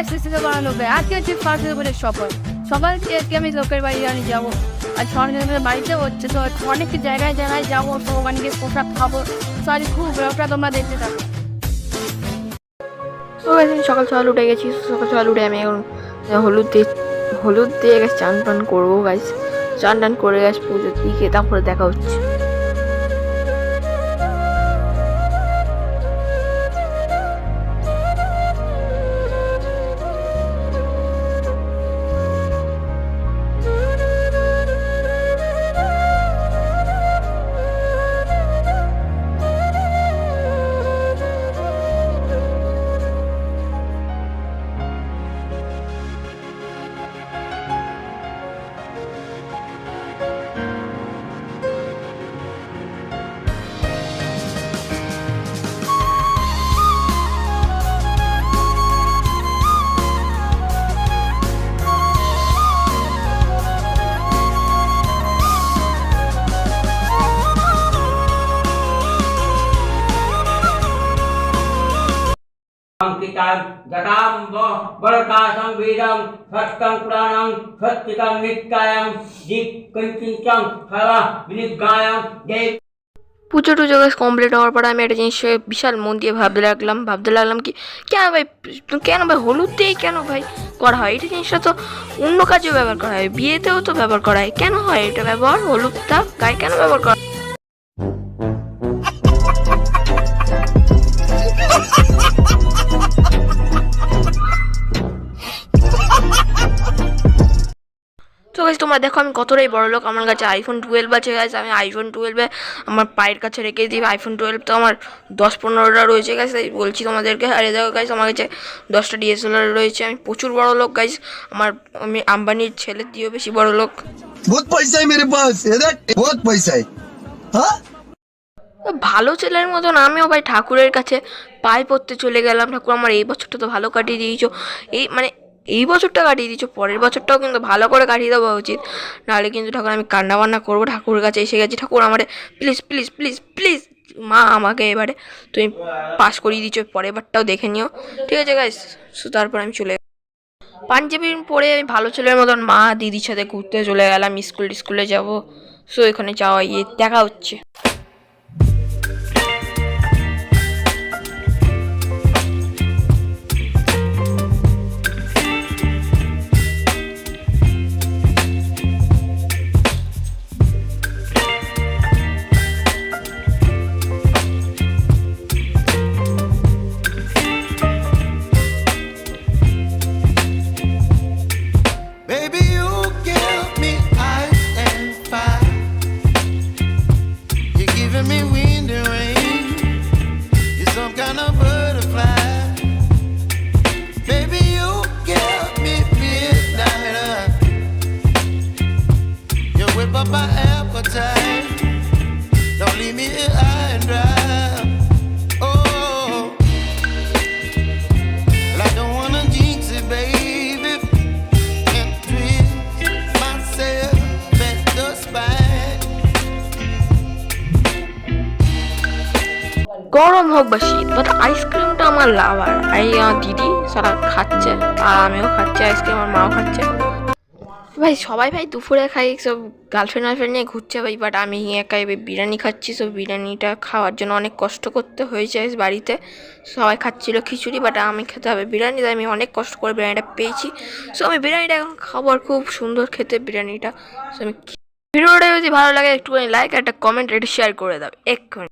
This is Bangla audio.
আছে সেটা বানানো হবে আজকে হচ্ছে ফার্স্ট সফর। সকাল থেকে আজকে আমি লোকের বাড়ি জানি যাব। আর সরকারের বাড়িতে হচ্ছে তো অনেক জায়গায় জায়গায় যাব, তো ওখানে গিয়ে পোশাক খাব। তো খুব ব্লগটা তোমরা দেখতে থাকো। সকাল সকাল উঠে গেছি। সকাল সকাল উঠে আমি এখন হলুদ দিয়ে হলুদ দিয়ে গেছে চান টান করব গাছ চান টান করে গেছে পুজোর দিকে তারপরে দেখা হচ্ছে। अंकितं जटां वरकाशं वीरं सत्यं पुराणं सत्यकं नित्यायं जीकञ्चितं सर्व विनिगायं जय পুজো টুজো গাছ কমপ্লিট হওয়ার পরে আমি একটা জিনিস বিশাল মন দিয়ে ভাবতে লাগলাম ভাবতে লাগলাম কি কেন ভাই কেন ভাই হলুদ দিয়ে কেন ভাই করা হয় এটা জিনিসটা তো অন্য কাজেও ব্যবহার করা হয় বিয়েতেও তো ব্যবহার করা হয় কেন হয় এটা ব্যবহার হলুদটা গায়ে কেন ব্যবহার করা তোমরা দেখো আমি কতটাই বড় লোক আমার কাছে আইফোন টুয়েলভ আছে গেছে আমি আইফোন টুয়েলভে আমার পায়ের কাছে রেখে দিই আইফোন টুয়েলভ তো আমার দশ পনেরোটা রয়েছে গেছে বলছি তোমাদেরকে। আরে দেখো গাইজ আমার কাছে দশটা ডিএসএলআর রয়েছে আমি প্রচুর বড় লোক গাইজ আমার আমি আম্বানির ছেলে দিয়েও বেশি বড় লোক। বহুত পয়সা মেরে পাস বহুত পয়সায় হ্যাঁ? ভালো ছেলের মতন আমিও ভাই ঠাকুরের কাছে পায়ে পড়তে চলে গেলাম ঠাকুর আমার এই বছরটা তো ভালো কাটিয়ে দিয়েছ। এই মানে এই বছরটা কাটিয়ে দিয়েছ, পরের বছরটাও কিন্তু ভালো করে কাটিয়ে দেওয়া উচিত। নাহলে কিন্তু ঠাকুর আমি কান্না বান্না করব, ঠাকুরের কাছে এসে গেছি, ঠাকুর আমারে প্লিজ প্লিজ প্লিজ প্লিজ মা আমাকে এবারে তুমি পাস করিয়ে দিচ্ছ পরের বারটাও দেখে নিও। ঠিক আছে গাইস তারপর আমি চলে পাঞ্জাবি পরে আমি ভালো ছেলের মতন মা দিদির সাথে ঘুরতে চলে গেলাম, স্কুল, স্কুলে যাব। সো এখানে যাওয়া ইয়ে দেখা হচ্ছে। গরম হোক বা শীত বাট আইসক্রিমটা আমার লাভার এই আমার দিদি সারা খাচ্ছে আর আমিও খাচ্ছি আইসক্রিম আমার মাও খাচ্ছে ভাই, সবাই ভাই দুপুরে খাই, সব গার্লফ্রেন্ড গার্লফ্রেন্ড নিয়ে ঘুরছে ভাই বাট আমি একাই বিরিয়ানি খাচ্ছি, সব বিরিয়ানিটা খাওয়ার জন্য অনেক কষ্ট করতে হয়েছে বাড়িতে। সবাই খাচ্ছিলো খিচুড়ি বাট আমি খেতে হবে বিরিয়ানি আমি অনেক কষ্ট করে বিরিয়ানিটা পেয়েছি। সো আমি বিরিয়ানিটা এখন খাব আর খুব সুন্দর খেতে বিরিয়ানিটা। সো আমি ভিডিওটা যদি ভালো লাগে, একটুখানি লাইক একটা কমেন্ট এটা শেয়ার করে দাও, এক্ষুনি।